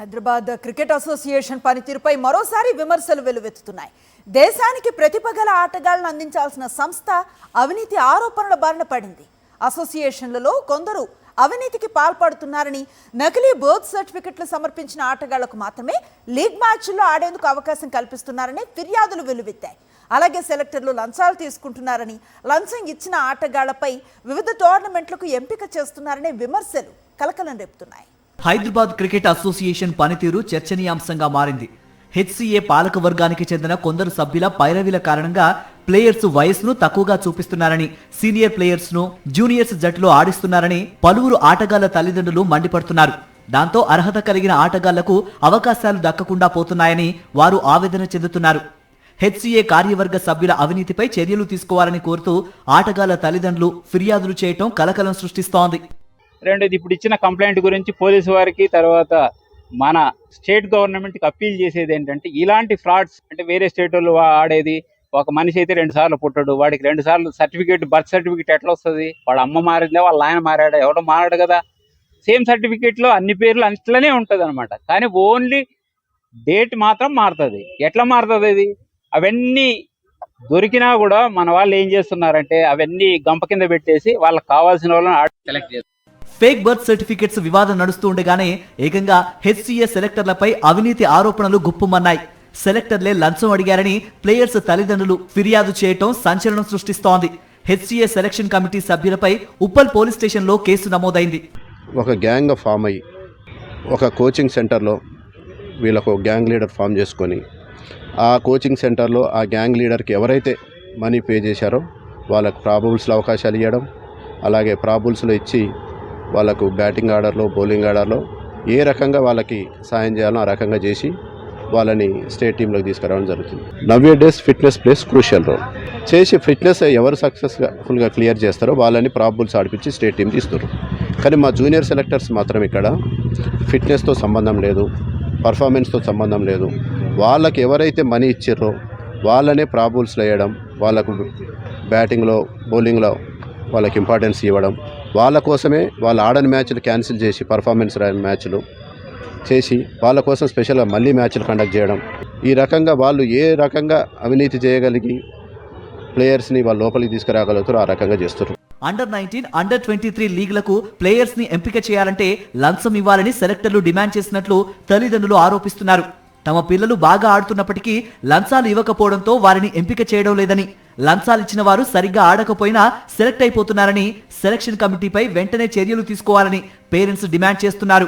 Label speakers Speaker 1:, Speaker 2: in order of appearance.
Speaker 1: Hyderabad cricket association పనితీరుపై మరోసారి విమర్శలు వెలువెత్తుతున్నాయి. దేశానికి ప్రతిభగల ఆటగాళ్ళను అందించాల్సిన సంస్థ అవినీతి ఆరోపణల బారిన పడింది. అసోసియేషన్లలో కొందరు అవినీతికి పాల్పడుతున్నారని నకిలీ బర్త్ సర్టిఫికెట్లు సమర్పించిన ఆటగాళ్ళకు మాత్రమే లీగ్ మ్యాచ్ల్లో ఆడేందుకు అవకాశం కల్పిస్తున్నారని ఫిర్యాదులు వెలువెత్తాయి. అలాగే సెలెక్టర్లు లంచాలు తీసుకుంటున్నారని లంచం ఇచ్చిన ఆటగాళ్ళపై వివిధ టోర్నమెంట్లకు ఎంపిక చేస్తున్నారనే విమర్శలు కలకలం రేపుతున్నాయి.
Speaker 2: హైదరాబాద్ క్రికెట్ అసోసియేషన్ పనితీరు చర్చనీయాంశంగా మారింది. హెచ్సిఏ పాలక వర్గానికి చెందిన కొందరు సభ్యుల పైరవీల కారణంగా ప్లేయర్స్ వయస్సును తక్కువగా చూపిస్తున్నారని సీనియర్ ప్లేయర్స్ను జూనియర్స్ జట్టులో ఆడిస్తున్నారని పలువురు ఆటగాళ్ళ తల్లిదండ్రులు మండిపడుతున్నారు. దాంతో అర్హత కలిగిన ఆటగాళ్ళకు అవకాశాలు దక్కకుండా పోతున్నాయని వారు ఆవేదన చెందుతున్నారు. హెచ్సీఏ కార్యవర్గ సభ్యుల అవినీతిపై చర్యలు తీసుకోవాలని కోరుతూ ఆటగాళ్ళ తల్లిదండ్రులు ఫిర్యాదులు చేయటం కలకలం సృష్టిస్తోంది.
Speaker 3: రెండోది ఇప్పుడు ఇచ్చిన కంప్లైంట్ గురించి పోలీసు వారికి తర్వాత మన స్టేట్ గవర్నమెంట్కి అప్పీల్ చేసేది ఏంటంటే ఇలాంటి ఫ్రాడ్స్ అంటే వేరే స్టేట్ వాళ్ళు ఆడేది ఒక మనిషి అయితే రెండు సార్లు పుట్టాడు వాడికి రెండు సార్లు సర్టిఫికేట్ బర్త్ సర్టిఫికేట్ ఎట్లా వస్తుంది? వాడు అమ్మ మారిందా వాళ్ళ ఆయన మారాడా ఎవడో మారాడు కదా? సేమ్ సర్టిఫికేట్లో అన్ని పేర్లు అట్లనే ఉంటుంది అనమాట కానీ ఓన్లీ డేట్ మాత్రం మారుతుంది. ఎట్లా మారుతుంది అది అవన్నీ దొరికినా కూడా మన వాళ్ళు ఏం చేస్తున్నారంటే అవన్నీ గంప కింద పెట్టేసి వాళ్ళకి కావాల్సిన వాళ్ళని సెలెక్ట్ చేస్తారు.
Speaker 2: ఫేక్ బర్త్ సర్టిఫికెట్స్ వివాదం నడుస్తూ ఉండగానే ఏకంగా హెచ్సీఏ సెలెక్టర్లపై అవినీతి ఆరోపణలు గుప్పుమన్నాయి. సెలెక్టర్లే లంచం అడిగారని ప్లేయర్స్ తల్లిదండ్రులు ఫిర్యాదు చేయటం సంచలనం సృష్టిస్తోంది. హెచ్సీఏ సెలక్షన్ కమిటీ సభ్యులపై ఉప్పల్ పోలీస్ స్టేషన్లో కేసు నమోదైంది.
Speaker 4: ఒక గ్యాంగ్ ఫామ్ అయ్యి ఒక కోచింగ్ సెంటర్లో వీళ్ళకు గ్యాంగ్ లీడర్ ఫామ్ చేసుకొని ఆ కోచింగ్ సెంటర్లో ఆ గ్యాంగ్ లీడర్కి ఎవరైతే మనీ పే చేశారో వాళ్ళకు ప్రాబుల్స్లో అవకాశాలు ఇవ్వడం అలాగే ప్రాబుల్స్లో ఇచ్చి వాళ్ళకు బ్యాటింగ్ ఆర్డర్లో బౌలింగ్ ఆర్డర్లో ఏ రకంగా వాళ్ళకి సాయం చేయాలో ఆ రకంగా చేసి వాళ్ళని స్టేట్ టీంలోకి తీసుకురావడం జరుగుతుంది. Nowadays fitness plays crucial role. చేసి ఫిట్నెస్ ఎవరు సక్సెస్ఫుల్గా క్లియర్ చేస్తారో వాళ్ళని ప్రాబుల్స్ ఆడిపించి స్టేట్ టీం తీస్తారు కానీ మా జూనియర్ సెలెక్టర్స్ మాత్రం ఇక్కడ ఫిట్నెస్తో సంబంధం లేదు పర్ఫార్మెన్స్తో సంబంధం లేదు. వాళ్ళకి ఎవరైతే మనీ ఇచ్చిర్రో వాళ్ళనే ప్రాబుల్స్ వేయడం వాళ్ళకు బ్యాటింగ్లో బౌలింగ్లో వాళ్ళకి ఇంపార్టెన్స్ ఇవ్వడం వాళ్ళ కోసమే వాళ్ళు ఆడని మ్యాచ్లు క్యాన్సిల్ చేసి పర్ఫార్మెన్స్ రాని మ్యాచ్లు చేసి వాళ్ళ కోసం స్పెషల్గా మళ్ళీ మ్యాచ్లు కండక్ట్ చేయడం. ఈ రకంగా వాళ్ళు ఏ రకంగా అవినీతి చేయగలిగి ప్లేయర్స్ని వాళ్ళ లోపలికి తీసుకురాగలుగుతారో ఆ రకంగా చేస్తారు
Speaker 2: under nineteen under twenty three లీగ్లకు ప్లేయర్స్ని ఎంపిక చేయాలంటే లంచం ఇవ్వాలని సెలెక్టర్లు డిమాండ్ చేసినట్లు తల్లిదండ్రులు ఆరోపిస్తున్నారు. తమ పిల్లలు బాగా ఆడుతున్నప్పటికీ లంచాలు ఇవ్వకపోవడంతో వారిని ఎంపిక చేయడం లేదని లంచాలు ఇచ్చిన వారు సరిగ్గా ఆడకపోయినా సెలెక్ట్ అయిపోతున్నారని సెలక్షన్ కమిటీపై వెంటనే చర్యలు తీసుకోవాలని పేరెంట్స్ డిమాండ్ చేస్తున్నారు.